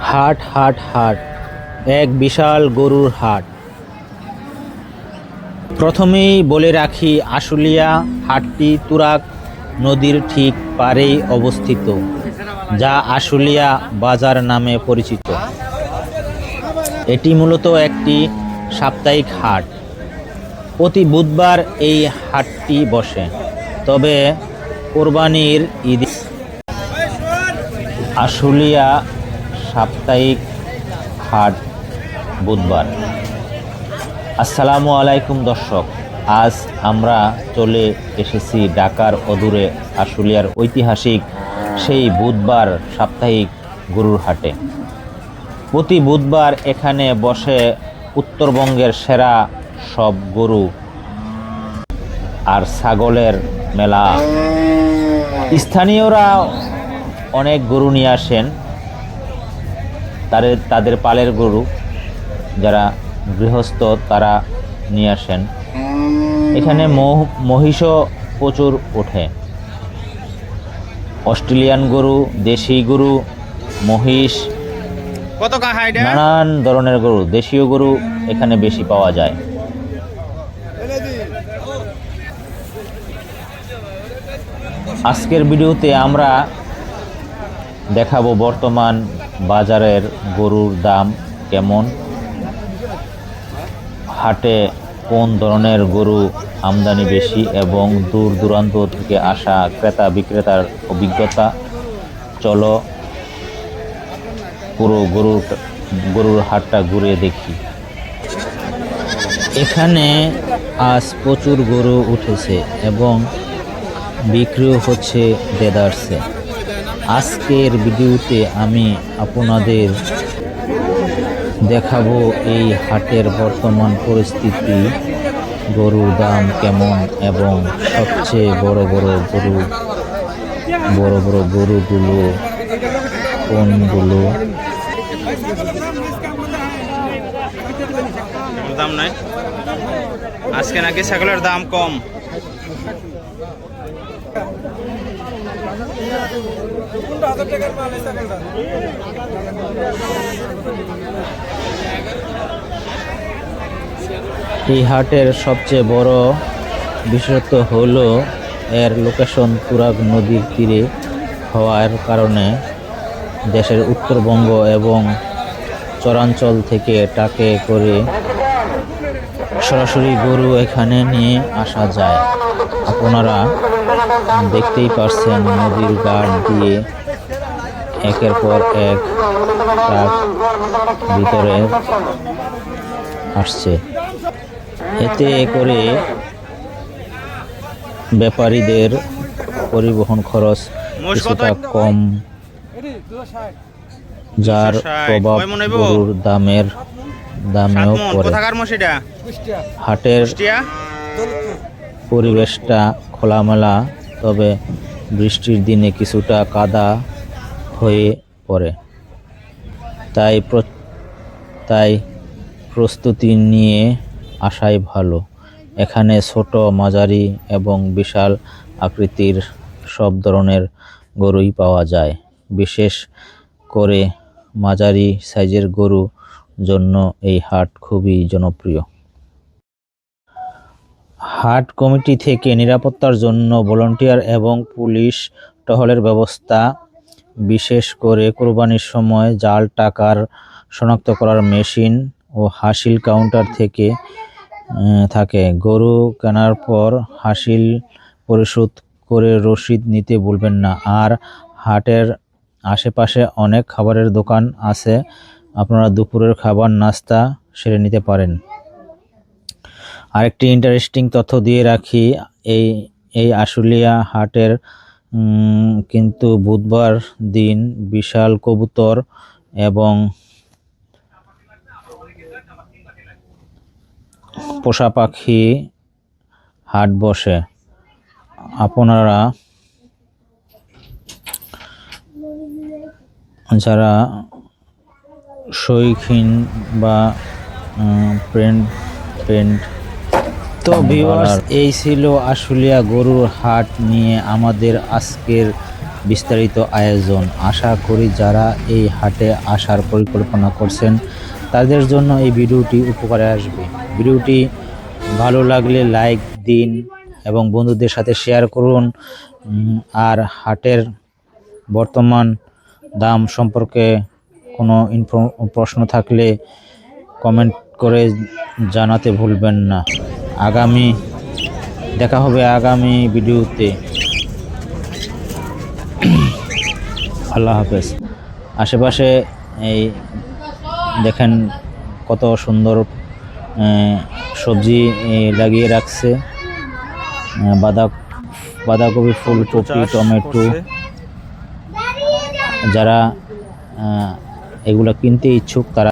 হাট হাট হাট। এক বিশাল গরুর হাট। প্রথমেই বলে রাখি, আশুলিয়া হাটটি তুরাগ নদীর ঠিক পারেই অবস্থিত, যা আশুলিয়া বাজার নামে পরিচিত। এটি মূলত একটি সাপ্তাহিক হাট। প্রতি বুধবার এই হাটটি বসে। তবে কোরবানির ঈদ আশুলিয়া সাপ্তাহিক হাট বুধবার। আসসালামু আলাইকুম দর্শক, আজ আমরা চলে এসেছি ঢাকার অদূরে আশুলিয়ার ঐতিহাসিক সেই বুধবার সাপ্তাহিক গরুর হাটে। প্রতি বুধবার এখানে বসে উত্তরবঙ্গের সেরা সব গরু আর ছাগলের মেলা। স্থানীয়রা অনেক গরু নিয়ে আসেন তাদের তাদের পালের গরু যারা গৃহস্থ তারা নিয়ে আসেন। এখানে মহ- মহিষও প্রচুর ওঠে। অস্ট্রেলিয়ান গরু, দেশি গরু, মহিষ, নানান ধরনের গরু, দেশীয় গরু এখানে বেশি পাওয়া যায়। আজকের ভিডিওতে আমরা দেখাবো বর্তমান বাজারের গরুর দাম কেমন? হাটে কোন ধরনের গরু আমদানি বেশি এবং দূর দূরান্ত থেকে আসা ক্রেতা বিক্রেতার অভিজ্ঞতা? চলো পুরো গরুর গরুর হাটটা ঘুরে দেখি। এখানে আজ প্রচুর গরু উঠেছে এবং বিক্রিও হচ্ছে দেদারসে। আজকের ভিডিওতে আমি আপনাদের দেখাবো এই হাটের বর্তমান পরিস্থিতি, গরুর দাম কেমন এবং সবচেয়ে বড় বড় গরু, বড় বড় গরুগুলো কোনগুলো? দাম নাই। আজকে নাকি ছাগলের দাম কম। এই হাটের সবচেয়ে বড় বিশেষত্ব হলো এর লোকেশন তুরাগ নদীর তীরে হওয়ার কারণে দেশের উত্তরবঙ্গ এবং চরাঞ্চল থেকে টাকে করে সরাসরি গরু এখানে নিয়ে আসা যায়। আপনারা দেখতেই পারছেন নদীর ঘাট দিয়ে একের পর এক ট্রাক ভিতরে আসছে। এতে করে ব্যাপারীদের পরিবহন খরচ কিছুটা কম। যার প্রভাব? গরুর দামের দামেও পড়ে হাটের পরিবেশটা খোলামেলা তবে বৃষ্টির দিনে কিছুটা কাদা হয়ে পড়ে। তাই তাই প্রস্তুতি নিয়ে আসাই ভালো। এখানে ছোট মাঝারি এবং বিশাল আকৃতির সব ধরনের গরুই পাওয়া যায়। বিশেষ করে মাঝারি সাইজের গরু জন্য এই হাট খুবই জনপ্রিয়। হাট কমিটি থেকে নিরাপত্তার জন্য ভলান্টিয়ার এবং পুলিশ টহলের ব্যবস্থা, বিশেষ করে কোরবানির সময় জাল টাকার শনাক্ত করার মেশিন ও হাসিল কাউন্টার থেকে থাকে। গরু কেনার পর হাসিল পরিশোধ করে রসিদ নিতে ভুলবেন না। আর হাটের আশেপাশে অনেক খাবারের দোকান আছে আপনারা দুপুরের খাবার, নাস্তা সেরে নিতে পারেন। আরেকটি ইন্টারেস্টিং তথ্য দিয়ে রাখি, এই এই আশুলিয়া হাটের কিন্তু বুধবার দিন বিশাল কবুতর এবং পোষা পাখি হাট বসে। আপনারা যারা শৌখিন বা প্রিন্ট প্রিন্ট তো ভিউয়ার্স এই ছিল আশুলিয়া গরুর হাট নিয়ে আমাদের আজকের বিস্তারিত আয়োজন। আশা করি যারা এই হাটে আসার পরিকল্পনা করছেন তাদের জন্য এই ভিডিওটি উপকারে আসবে। ভিডিওটি ভালো লাগলে লাইক দিন এবং বন্ধুদের সাথে শেয়ার করুন। আর হাটের বর্তমান দাম সম্পর্কে কোনো প্রশ্ন থাকলে কমেন্ট করে জানাতে ভুলবেন না। আগামী দেখা হবে আগামী ভিডিওতে। আল্লাহ হাফেজ। আশেপাশে এই দেখেন কত সুন্দর সবজি লাগিয়ে রাখছে। বাঁধা বাঁধাকপি ফুলকপি টমেটো। যারা এগুলো কিনতে ইচ্ছুক তারা